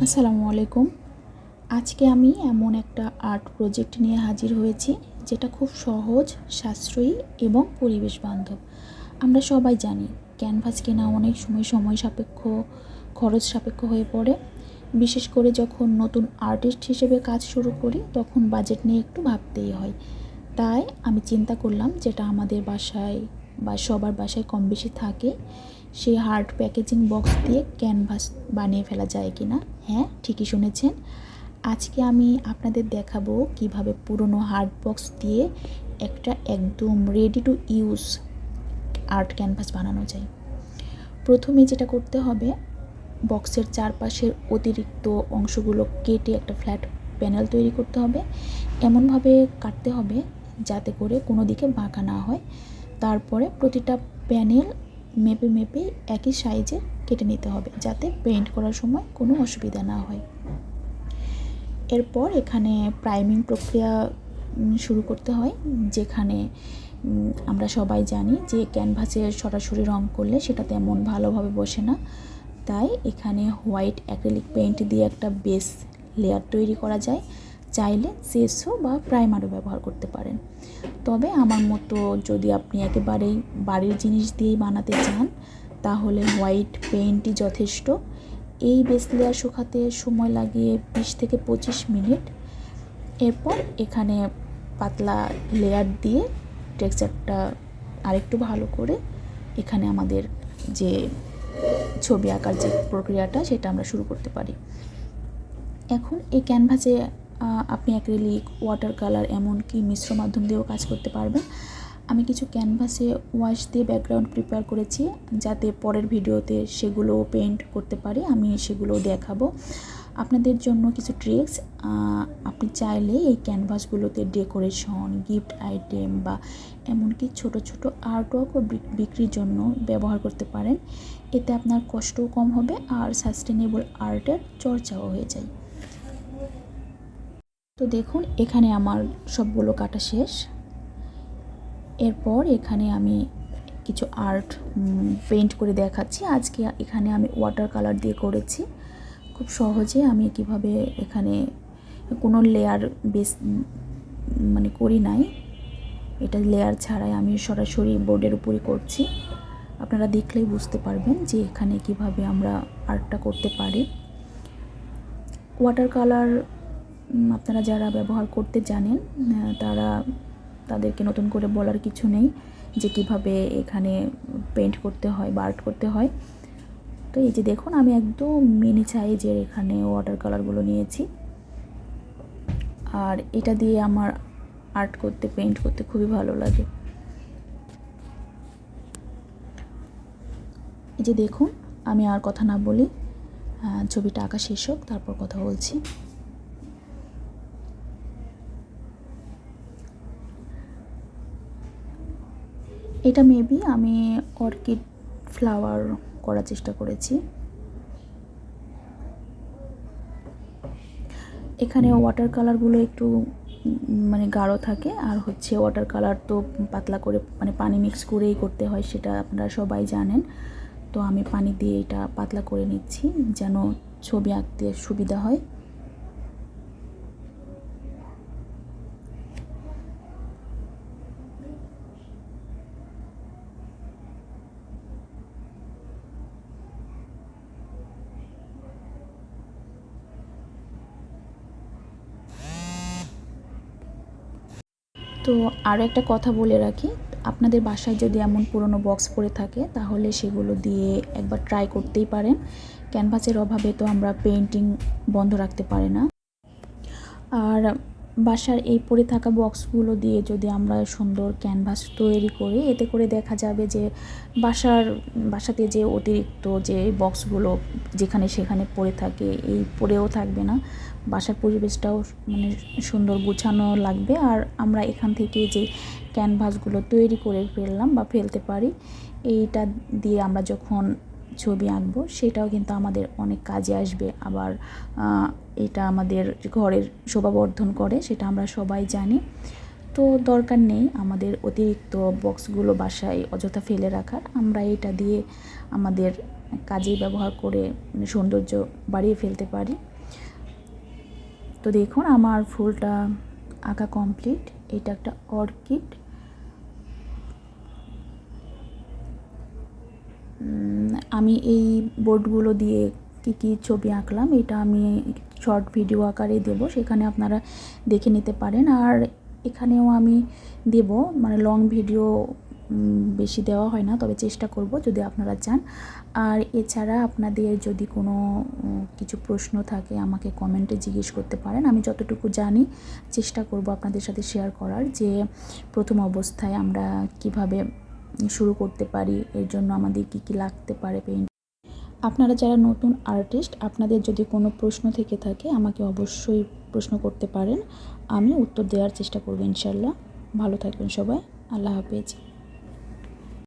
আসসালামু আলাইকুম। আজকে আমি এমন একটা আর্ট প্রজেক্ট নিয়ে হাজির হয়েছি, যেটা খুব সহজ, সাশ্রয়ী এবং পরিবেশ বান্ধব। আমরা সবাই জানি, ক্যানভাস কেনা অনেক সময় সময় সাপেক্ষ, খরচ সাপেক্ষ হয়ে পড়ে। বিশেষ করে যখন নতুন আর্টিস্ট হিসেবে কাজ শুরু করি, তখন বাজেট নিয়ে একটু ভাবতেই হয়। তাই আমি চিন্তা করলাম, যেটা আমাদের বাসায় বা সবার বাসায় কম বেশি থাকে, সেই হার্ড প্যাকেজিং বক্স দিয়ে ক্যানভাস বানিয়ে ফেলা যায় কি না হ্যাঁ ঠিকই শুনেছেন। আজকে আমি আপনাদের দেখাবো কীভাবে পুরনো হার্ড বক্স দিয়ে একটা একদম ready to use art canvas বানানো যায়। প্রথমে যেটা করতে হবে বক্সের চারপাশের অতিরিক্ত অংশগুলো কেটে একটা ফ্ল্যাট প্যানেল তৈরি করতে হবে। এমনভাবে কাটতে হবে যাতে করে কোনো দিকে বাঁকা না হয়। তারপরে প্রতিটা প্যানেল মেপে মেপে একই সাইজে কেটে নিতে হবে যাতে পেইন্ট করার সময় কোনো অসুবিধা না হয়। এরপর এখানে প্রাইমিং প্রক্রিয়া শুরু করতে হয়, যেখানে আমরা সবাই জানি যে ক্যানভাসে সরাসরি রং করলে সেটা তেমন ভালোভাবে বসে না। তাই এখানে হোয়াইট অ্যাক্রিলিক পেইন্ট দিয়ে একটা বেস লেয়ার তৈরি করা যায়। চাইলে জেসো বা প্রাইমারও ব্যবহার করতে পারেন। তবে আমার মতো যদি আপনি একেবারেই বাড়ির জিনিস দিয়েই বানাতে চান তাহলে হোয়াইট পেইন্টই যথেষ্ট। এই বেস লেয়ার শুকাতে সময় লাগিয়ে বিশ থেকে পঁচিশ মিনিট। এরপর এখানে পাতলা লেয়ার দিয়ে টেক্সচারটা আরেকটু ভালো করে এখানে আমাদের যে ছবি আঁকার যে প্রক্রিয়াটা, সেটা আমরা শুরু করতে পারি। এখন এই ক্যানভাসে আপনি অ্যাক্রিলিক ওয়াটার কালার এমনকি মিশ্র মাধ্যম দিয়েও কাজ করতে পারবেন। আমি কিছু ক্যানভাসে ওয়াশ দিয়ে ব্যাকগ্রাউন্ড প্রিপেয়ার করেছি, যাতে পরের ভিডিওতে সেগুলো পেন্ট করতে পারি, আমি সেগুলো দেখাবো। আপনাদের জন্য কিছু ট্রিক্স আপনি চাইলে এই ক্যানভাসগুলোতে ডেকোরেশন গিফট আইটেম বা এমনকি ছোট ছোট আর্টওয়ার্কও বিক্রির জন্য ব্যবহার করতে পারেন। এতে আপনার কষ্টও কম হবে আর সাস্টেনেবল আর্টের চর্চাও হয়ে যায়। তো দেখুন, এখানে আমার সবগুলো কাটা শেষ। এরপর এখানে আমি কিছু আর্ট পেন্ট করে দেখাচ্ছি। আজকে এখানে আমি ওয়াটার কালার দিয়ে করেছি। খুব সহজে আমি কীভাবে এখানে কোনো লেয়ার বেস মানে করি নাই। এটা লেয়ার ছাড়াই আমি সরাসরি বোর্ডের উপরই করছি। আপনারা দেখলেই বুঝতে পারবেন যে এখানে কীভাবে আমরা আর্টটা করতে পারি। ওয়াটার কালার আপনারা যারা ব্যবহার করতে জানেন তারা তাদেরকে নতুন করে বলার কিছু নেই যে কীভাবে এখানে পেন্ট করতে হয় বা আর্ট করতে হয়। তো এই যে দেখুন, আমি একদম মিনি সাইজের এখানে ওয়াটার কালারগুলো নিয়েছি। আর এটা দিয়ে আমার আর্ট করতে পেন্ট করতে খুবই ভালো লাগে। এই যে দেখুন, আমি আর কথা না বলি ছবিটা আঁকা শেষ হোক, তারপর কথা বলছি। এটা মেবি আমি অর্কিড ফ্লাওয়ার করার চেষ্টা করেছি। এখানে ওয়াটার কালারগুলো একটু মানে গাঢ় থাকে, আর হচ্ছে ওয়াটার কালার তো পাতলা করে মানে পানি মিক্স করেই করতে হয়, সেটা আপনারা সবাই জানেন। তো আমি পানি দিয়ে এটা পাতলা করে নিচ্ছি, যেন ছবি আঁকতে সুবিধা হয়। তো আরও একটা কথা বলে রাখি। আপনাদের বাসায় যদি এমন পুরনো বক্স পড়ে থাকে, তাহলে সেগুলো দিয়ে একবার ট্রাই করতেই পারেন। ক্যানভাসের অভাবে তো আমরা পেন্টিং বন্ধ রাখতে পারি না। আর বাসার এই পড়ে থাকা বক্সগুলো দিয়ে যদি আমরা সুন্দর ক্যানভাস তৈরি করি, এতে করে দেখা যাবে যে বাসার, বাসাতে যে অতিরিক্ত যে বক্সগুলো যেখানে সেখানে পড়ে থাকে, এই পড়েও থাকবে না। বাসার পরিবেশটাও মানে সুন্দর গুছানো লাগবে। আর আমরা এখান থেকে যে ক্যানভাসগুলো তৈরি করে ফেললাম বা ফেলতে পারি, এইটা দিয়ে আমরা যখন ছবি আঁকবো, সেটাও কিন্তু আমাদের অনেক কাজে আসবে। আবার এটা আমাদের ঘরের শোভাবর্ধন করে, সেটা আমরা সবাই জানি। তো দরকার নেই আমাদের অতিরিক্ত বক্সগুলো বাসায় অযথা ফেলে রাখার। আমরা এটা দিয়ে আমাদের কাজে ব্যবহার করে সৌন্দর্য বাড়িয়ে ফেলতে পারি। তো দেখুন, আমার ফুলটা আঁকা কমপ্লিট। এটা একটা অর্কিড। আমি এই বোর্ডগুলো দিয়ে কী কী ছবি আঁকলাম, এটা আমি শর্ট ভিডিও আকারে দেব, সেখানে আপনারা দেখে নিতে পারেন। আর এখানেও আমি দেব মানে লং ভিডিও বেশি দেওয়া হয় না, তবে চেষ্টা করব যদি আপনারা চান। আর এছাড়া আপনাদের যদি কোনো কিছু প্রশ্ন থাকে, আমাকে কমেন্টে জিজ্ঞেস করতে পারেন। আমি যতটুকু জানি, চেষ্টা করব আপনাদের সাথে শেয়ার করার যে, প্রথম অবস্থায় আমরা কীভাবে শুরু করতে পারি, এর জন্য আমাদের কী কী লাগতে পারে পেইন্ট আপনারা যারা নতুন আর্টিস্ট, আপনাদের যদি কোনো প্রশ্ন থেকে থাকে, আমাকে অবশ্যই প্রশ্ন করতে পারেন। আমি উত্তর দেওয়ার চেষ্টা করব ইনশাল্লাহ। ভালো থাকবেন সবাই। আল্লাহ হাফেজ।